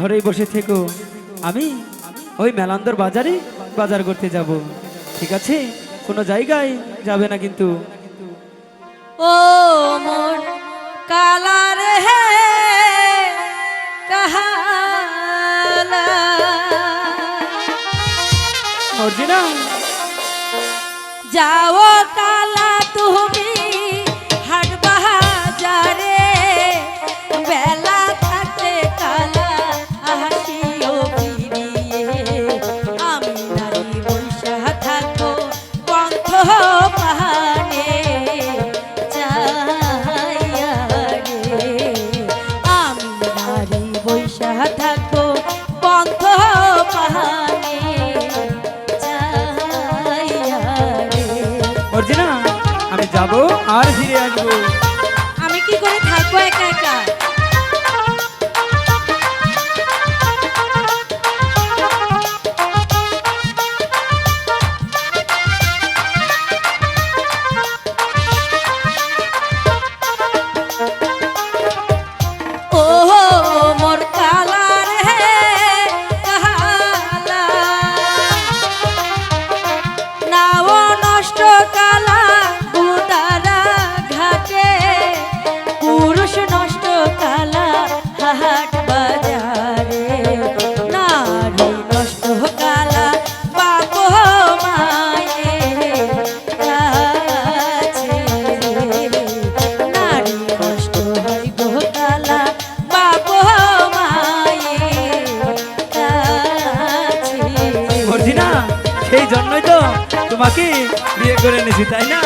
ঘরেই বসে থেকো। আমি ওই মেলান্দর বাজারে বাজার করতে যাব। ঠিক আছে? কোনো জায়গায় যাবে না কিন্তু। ও মন কালার হে কাহালা। যাও আর ফিরে আসব। তোমাকে বিয়ে করে নিয়েছি তাই না?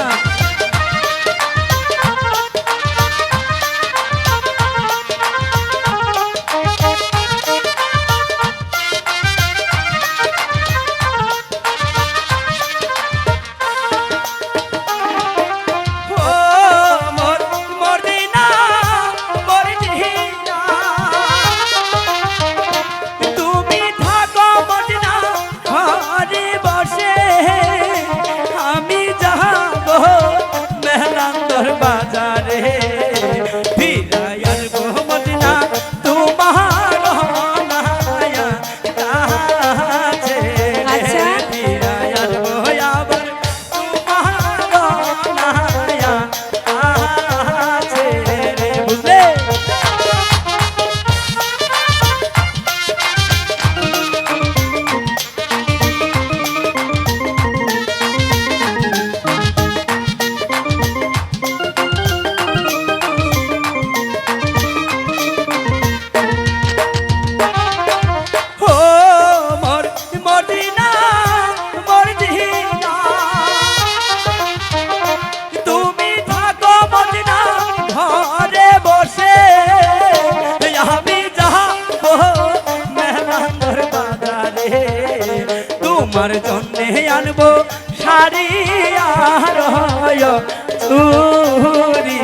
তোমার জন্যে আনব শাড়ি আর তুরি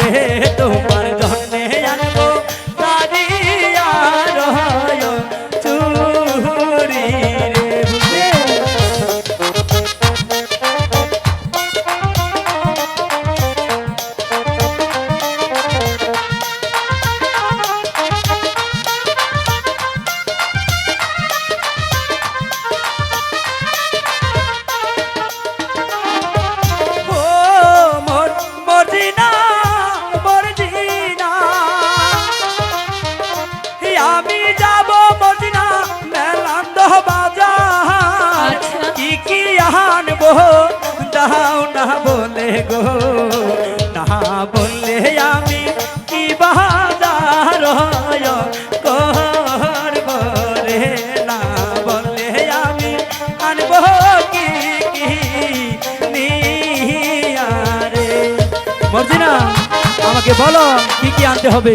রে তোমার। গো। তাহা বললে আমি কি বাহাদার না বললে আমি কি কি আমাকে বলো কি কি আনতে হবে?